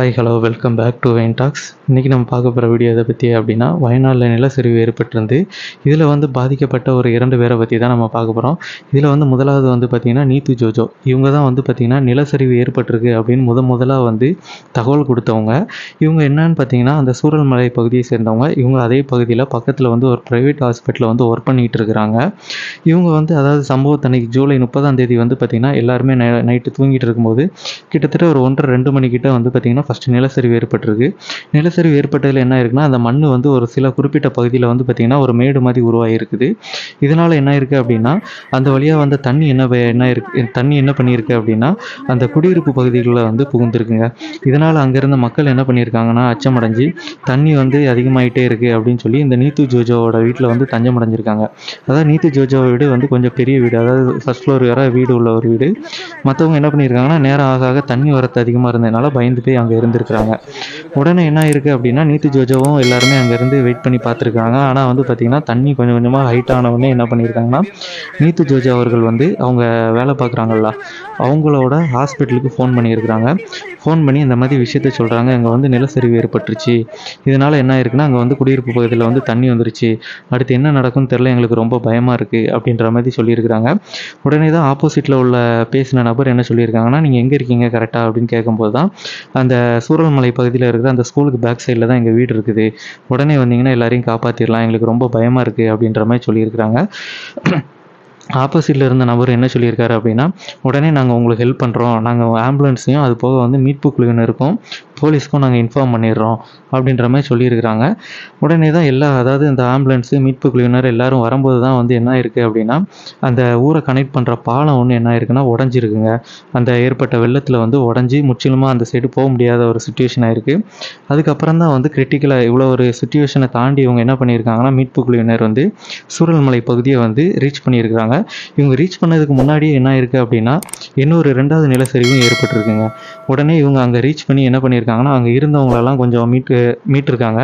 Hi hello welcome back to vein டாக்ஸ் இன்றைக்கி நம்ம பார்க்க போகிற வீடியோ எதை பற்றி அப்படின்னா வயநாட்டில் நிலச்சரிவு ஏற்பட்டிருந்து இதில் வந்து பாதிக்கப்பட்ட ஒரு இரண்டு பேரை பற்றி தான் நம்ம பார்க்க போகிறோம் இதில் வந்து முதலாவது வந்து பார்த்திங்கன்னா நீத்து ஜோஜோ. இவங்க தான் வந்து பார்த்திங்கன்னா நிலச்சரிவு ஏற்பட்டிருக்கு அப்படின்னு முத முதலாக வந்து தகவல் கொடுத்தவங்க. இவங்க என்னன்னு பார்த்தீங்கன்னா அந்த சூரல்மலை பகுதியை சேர்ந்தவங்க. இவங்க அதே பகுதியில் பக்கத்தில் வந்து ஒரு ப்ரைவேட் ஹாஸ்பிட்டலில் வந்து ஒர்க் பண்ணிகிட்டு இருக்கிறாங்க. இவங்க வந்து அதாவது சம்பவத்தன்னைக்கு ஜூலை முப்பதாம் தேதி வந்து பார்த்திங்கன்னா எல்லாருமே நைட்டு தூங்கிட்டு இருக்கும்போது கிட்டத்தட்ட ஒரு ஒன்றரை ரெண்டு மணிக்கிட்ட வந்து பார்த்திங்கன்னா ஃபஸ்ட்டு நிலச்சரிவு ஏற்பட்டிருக்கு. நிலச்சரிவு ஏற்பட்டதில் என்ன இருக்குன்னா அந்த மண் வந்து ஒரு சில குறிப்பிட்ட பகுதியில் வந்து பார்த்திங்கன்னா ஒரு மேடு மாதிரி உருவாகிருக்குது இதனால் என்ன இருக்குது அப்படின்னா அந்த வழியாக வந்த தண்ணி என்ன வே- என்ன இருக்கு தண்ணி என்ன பண்ணியிருக்கு அப்படின்னா அந்த குடியிருப்பு பகுதிகளில் வந்து புகுந்திருக்குங்க. இதனால் அங்கேருந்த மக்கள் என்ன பண்ணியிருக்காங்கன்னா அச்சமடைஞ்சு தண்ணி வந்து அதிகமாயிட்டே இருக்குது அப்படின்னு சொல்லி இந்த நீத்து ஜோஜோவோட வீட்டில் வந்து தஞ்சம் அடைஞ்சிருக்காங்க அதாவது நீத்து ஜோஜோ வீடு வந்து கொஞ்சம் பெரிய வீடு. அதாவது ஃபர்ஸ்ட் ஃப்ளோர் வேறு வீடு உள்ள ஒரு வீடு. மற்றவங்க என்ன பண்ணியிருக்காங்கன்னா நேரம் ஆக ஆக தண்ணி வரத்து அதிகமாக இருந்ததுனால பயந்து போய் அங்கே இருந்திருக்கிறாங்க. உடனே என்ன இருக்குது அப்படின்னா நீத்து ஜோஜோவும் எல்லாருமே அங்கேருந்து வெயிட் பண்ணி பார்த்துருக்காங்க. ஆனால் வந்து பார்த்திங்கன்னா தண்ணி கொஞ்சம் கொஞ்சமாக ஹைட் ஆனவுடனே என்ன பண்ணியிருக்காங்கன்னா நீத்து ஜோஜோ அவர்கள் வந்து அவங்க வேலை பார்க்குறாங்கல்ல அவங்களோட ஹாஸ்பிட்டலுக்கு ஃபோன் பண்ணியிருக்கிறாங்க. ஃபோன் பண்ணி இந்த மாதிரி விஷயத்த சொல்கிறாங்க அங்கே வந்து நிலச்சரிவு ஏற்பட்டுருச்சு. இதனால் என்ன இருக்குன்னா அங்கே வந்து குடியிருப்பு பகுதியில் வந்து தண்ணி வந்துருச்சு. அடுத்து என்ன நடக்கும்னு தெரில எங்களுக்கு ரொம்ப பயமாக இருக்குது அப்படின்ற மாதிரி சொல்லியிருக்கிறாங்க. உடனே தான் ஆப்போசிட்டில் உள்ள பேசின நபர் என்ன சொல்லியிருக்காங்கன்னா நீங்கள் எங்கே இருக்கீங்க? கரெக்டாக அப்படின்னு கேட்கும்போது தான் அந்த சூரல்மலை பகுதியில் இருக்கிற அந்த ஸ்கூலுக்கு பேக் சைடில் தான் எங்கள் வீடு இருக்குது. உடனே வந்தீங்கன்னா எல்லாரையும் காப்பாற்றிடலாம் எங்களுக்கு ரொம்ப பயமாக இருக்குது அப்படின்ற மாதிரி சொல்லியிருக்கிறாங்க. ஆப்போசிட்டில் இருந்த நபர் என்ன சொல்லியிருக்காரு அப்படின்னா உடனே நாங்கள் உங்களுக்கு ஹெல்ப் பண்ணுறோம் நாங்கள் ஆம்புலன்ஸையும் அது போக வந்து மீட்பு குழுவினருக்கும் போலீஸ்க்கும் நாங்கள் இன்ஃபார்ம் பண்ணிடுறோம் அப்படின்ற மாதிரி சொல்லியிருக்கிறாங்க. உடனே தான் எல்லா அதாவது இந்த ஆம்புலன்ஸு மீட்பு குழுவினர் எல்லோரும் வரும்போது தான் வந்து என்ன இருக்குது அப்படின்னா அந்த ஊரை கனெக்ட் பண்ணுற பாலம் ஒன்று என்ன இருக்குன்னா உடஞ்சிருக்குங்க. அந்த ஏற்பட்ட வெள்ளத்தில் வந்து உடஞ்சி முற்றிலுமாக அந்த சைடு போக முடியாத ஒரு சுச்சுவேஷன் ஆயிருக்கு. அதுக்கப்புறம் தான் வந்து கிரிட்டிக்கலாக இவ்வளோ ஒரு சுச்சுவேஷனை தாண்டி இவங்க என்ன பண்ணியிருக்காங்கன்னா மீட்பு குழுவினர் வந்து சூழல்மலை பகுதியை வந்து ரீச் பண்ணியிருக்கிறாங்க. இவங்க ரீச் பண்ணதுக்கு முன்னாடியே என்ன இருக்குது அப்படின்னா இன்னொரு ரெண்டாவது நிலச்சரிவும் ஏற்பட்டிருக்குங்க. உடனே இவங்க அங்கே ரீச் பண்ணி என்ன பண்ணியிருக்காங்கன்னா அங்கே இருந்தவங்களெல்லாம் கொஞ்சம் மீட்டு மீட்டிருக்காங்க.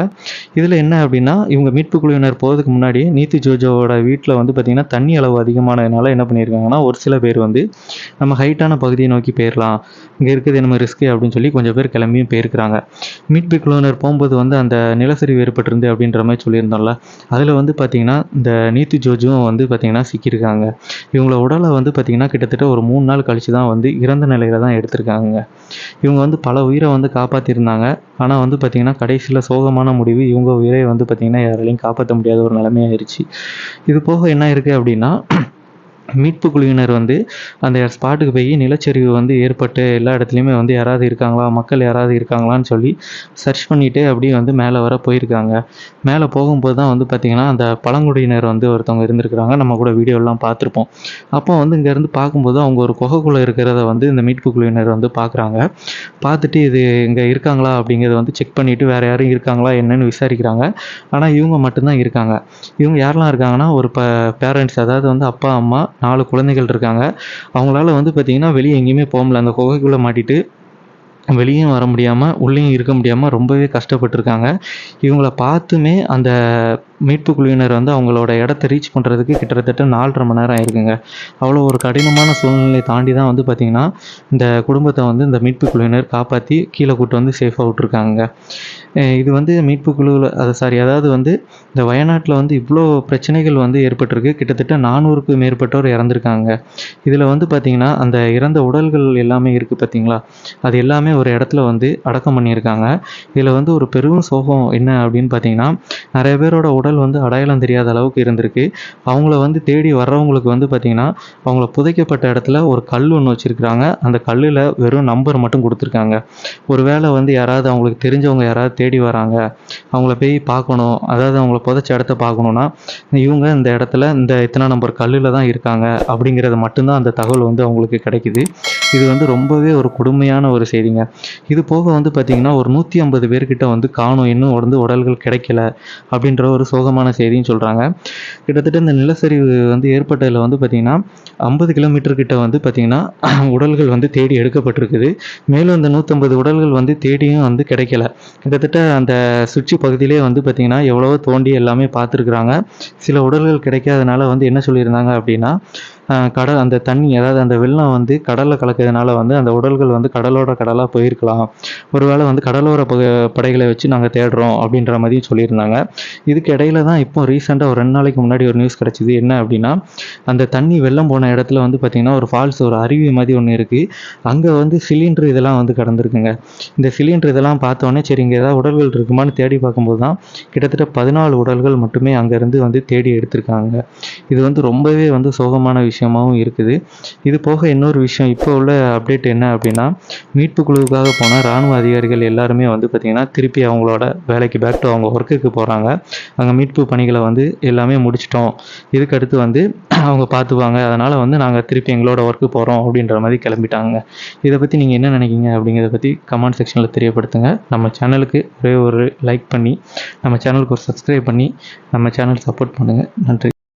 இதில் என்ன அப்படின்னா இவங்க மீட்பு குழுவினர் போகிறதுக்கு முன்னாடி நீத்து ஜோஜோவோட வீட்டில் வந்து பார்த்திங்கன்னா தண்ணி அளவு அதிகமானதுனால என்ன பண்ணியிருக்காங்கன்னா ஒரு சில பேர் வந்து நம்ம ஹைட்டான பகுதியை நோக்கி போயிடலாம் இங்கே இருக்குது நம்ம ரிஸ்க்கு அப்படின்னு சொல்லி கொஞ்சம் பேர் கிளம்பியும் போயிருக்கிறாங்க. மீட்பு குழுவினர் போகும்போது வந்து அந்த நிலச்சரிவு ஏற்பட்டிருந்து அப்படின்ற மாதிரி சொல்லியிருந்தோம்ல. அதில் வந்து பார்த்திங்கன்னா இந்த நீத்து ஜோஜுவும் வந்து பார்த்திங்கன்னா சிக்கியிருக்காங்க. இவங்கள உடலை வந்து பார்த்திங்கன்னா கிட்டத்தட்ட ஒரு மூணு நாள் கழித்து தான் வந்து இறந்த நிலையில தான் எடுத்திருக்காங்க இவங்க வந்து பல உயிரை வந்து காப்பாற்றிருந்தாங்க ஆனால் வந்து பார்த்திங்கன்னா கடைசியில் சோகமான முடிவு இவங்க உயிரை வந்து பார்த்திங்கன்னா யாராலையும் காப்பாற்ற முடியாத ஒரு நிலைமையாயிருச்சு. இது போக என்ன இருக்குது அப்படின்னா மீட்பு குழுவினர் வந்து அந்த ஸ்பாட்டுக்கு போய் நிலச்சரிவு வந்து ஏற்பட்டு எல்லா இடத்துலையுமே வந்து யாராவது இருக்காங்களா? மக்கள் யாராவது இருக்காங்களான்னு சொல்லி சர்ச் பண்ணிவிட்டு அப்படியே வந்து மேலே வர போயிருக்காங்க. மேலே போகும்போது தான் வந்து பார்த்திங்கன்னா அந்த பழங்குடியினர் வந்து ஒருத்தவங்க இருந்திருக்கிறாங்க. நம்ம கூட வீடியோலாம் பார்த்துருப்போம். அப்போ வந்து இங்கேருந்து பார்க்கும்போது அவங்க ஒரு குகைக்குள்ளே இருக்கிறத வந்து இந்த மீட்பு குழுவினர் வந்து பார்க்குறாங்க. பார்த்துட்டு இது இங்கே இருக்காங்களா அப்படிங்கிறத வந்து செக் பண்ணிவிட்டு வேறு யாரும் இருக்காங்களா என்னன்னு விசாரிக்கிறாங்க. ஆனால் இவங்க மட்டும்தான் இருக்காங்க. இவங்க யாரெல்லாம் இருக்காங்கன்னா ஒரு ப பேரண்ட்ஸ் அதாவது வந்து அப்பா அம்மா நாலு குழந்தைகள் இருக்காங்க. அவங்களால வந்து பார்த்திங்கன்னா வெளியே எங்கேயுமே போக முடியல. அந்த குகைக்குள்ளே வெளியும் வர முடியாமல் உள்ளேயும் இருக்க முடியாமல் ரொம்பவே கஷ்டப்பட்டிருக்காங்க. இவங்கள பார்த்துமே அந்த மீட்பு குழுவினர் வந்து அவங்களோட இடத்த ரீச் பண்ணுறதுக்கு கிட்டத்தட்ட நாலரை மணி நேரம் ஆயிருக்குங்க. அவ்வளோ ஒரு கடினமான சூழ்நிலையை தாண்டி தான் வந்து பார்த்திங்கன்னா இந்த குடும்பத்தை வந்து இந்த மீட்பு குழுவினர் காப்பாற்றி கீழே கூட்டு வந்து சேஃபாக விட்ருக்காங்க இது வந்து மீட்பு குழுவில் அது சாரி அதாவது வந்து இந்த வயநாட்டில் வந்து இவ்வளோ பிரச்சனைகள் வந்து ஏற்பட்டிருக்கு. கிட்டத்தட்ட நானூறுக்கு மேற்பட்டோர் இறந்துருக்காங்க. இதில் வந்து பார்த்திங்கன்னா அந்த இறந்த உடல்கள் எல்லாமே இருக்குது பார்த்தீங்களா அது எல்லாமே ஒரு இடத்துல வந்து அடக்கம் பண்ணியிருக்காங்க. இதில் வந்து ஒரு பெரும் சோகம் என்ன அப்படின்னு பார்த்தீங்கன்னா நிறைய பேரோட உடல் வந்து அடையாளம் தெரியாத அளவுக்கு இருந்திருக்கு. அவங்கள வந்து தேடி வர்றவங்களுக்கு வந்து பார்த்திங்கன்னா அவங்கள புதைக்கப்பட்ட இடத்துல ஒரு கல் ஒன்று வச்சுருக்குறாங்க. அந்த கல்லில் வெறும் நம்பர் மட்டும் கொடுத்துருக்காங்க. ஒரு வேளை வந்து யாராவது அவங்களுக்கு தெரிஞ்சவங்க யாராவது தேடி வராங்க. அவங்கள போய் பார்க்கணும். அதாவது அவங்கள புதைச்ச இடத்த பார்க்கணுன்னா இவங்க இந்த இடத்துல இந்த இத்தனை நம்பர் கல்லில் தான் இருக்காங்க அப்படிங்கிறது மட்டும்தான் அந்த தகவல் வந்து அவங்களுக்கு கிடைக்குது. இது வந்து ரொம்பவே ஒரு கொடுமையான ஒரு செய்திங்க. இது போக வந்து பார்த்திங்கன்னா ஒரு நூற்றி ஐம்பது பேர்கிட்ட வந்து காணும். இன்னும் வந்து உடல்கள் கிடைக்கல அப்படின்ற ஒரு சோகமான செய்தின்னு சொல்கிறாங்க கிட்டத்தட்ட இந்த நிலச்சரிவு வந்து ஏற்பட்டதில் வந்து பார்த்திங்கன்னா ஐம்பது கிலோமீட்டர் கிட்ட வந்து பார்த்திங்கன்னா உடல்கள் வந்து தேடி எடுக்கப்பட்டிருக்குது. மேலும் அந்த நூற்றம்பது உடல்கள் வந்து தேடியும் வந்து கிடைக்கல. கிட்டத்தட்ட அந்த சுவிட்சு பகுதியிலே வந்து பார்த்திங்கன்னா எவ்வளவோ தோண்டி எல்லாமே பார்த்துருக்குறாங்க. சில உடல்கள் கிடைக்காதனால வந்து என்ன சொல்லியிருந்தாங்க அப்படின்னா கடல் அந்த தண்ணி அதாவது அந்த வெள்ளம் வந்து கடலில் கலக்கிறதுனால வந்து அந்த உடல்கள் வந்து கடலோட கடலாக போயிருக்கலாம். ஒருவேளை வந்து கடலோர ப படைகளை வச்சு நாங்கள் தேடுறோம் அப்படின்ற மாதிரியும் சொல்லியிருந்தாங்க. இதுக்கு இடையில தான் இப்போ ரீசெண்டாக ஒரு ரெண்டு நாளைக்கு முன்னாடி ஒரு நியூஸ் கிடச்சிது. என்ன அப்படின்னா அந்த தண்ணி வெள்ளம் போன இடத்துல வந்து பார்த்திங்கன்னா ஒரு ஃபால்ஸ் ஒரு அருவி மாதிரி ஒன்று இருக்குது அங்கே வந்து சிலிண்டர் இதெல்லாம் வந்து கடந்திருக்குங்க. இந்த சிலிண்டர் இதெல்லாம் பார்த்தோன்னே சரி இங்கே ஏதாவது உடல்கள் இருக்குமான்னு தேடி பார்க்கும்போது தான் கிட்டத்தட்ட பதினாலு உடல்கள் மட்டுமே அங்கேருந்து வந்து தேடி எடுத்திருக்காங்க. இது வந்து ரொம்பவே வந்து சோகமான விஷயம். விஷயமாகவும் இருக்குது. இது போக இன்னொரு விஷயம் இப்போ உள்ள அப்டேட் என்ன அப்படின்னா மீட்பு குழுவுக்காக போன இராணுவ அதிகாரிகள் எல்லாருமே வந்து பார்த்திங்கன்னா திருப்பி அவங்களோட வேலைக்கு பேக் டு அவங்க ஒர்க்குக்கு போகிறாங்க அங்கே மீட்பு பணிகளை வந்து எல்லாமே முடிச்சிட்டோம். இதுக்கடுத்து வந்து அவங்க பார்த்துப்பாங்க அதனால் வந்து நாங்கள் திருப்பி எங்களோட ஒர்க்கு போகிறோம் அப்படின்ற மாதிரி கிளம்பிட்டாங்க. இதை பற்றி நீங்கள் என்ன நினைக்கிங்க அப்படிங்கிறத பற்றி கமெண்ட் செக்ஷனில் தெரியப்படுத்துங்க. நம்ம சேனலுக்கு ஒரே ஒரு லைக் பண்ணி நம்ம சேனலுக்கு ஒரு சப்ஸ்கிரைப் பண்ணி நம்ம சேனல் சப்போர்ட் பண்ணுங்கள் நன்றி.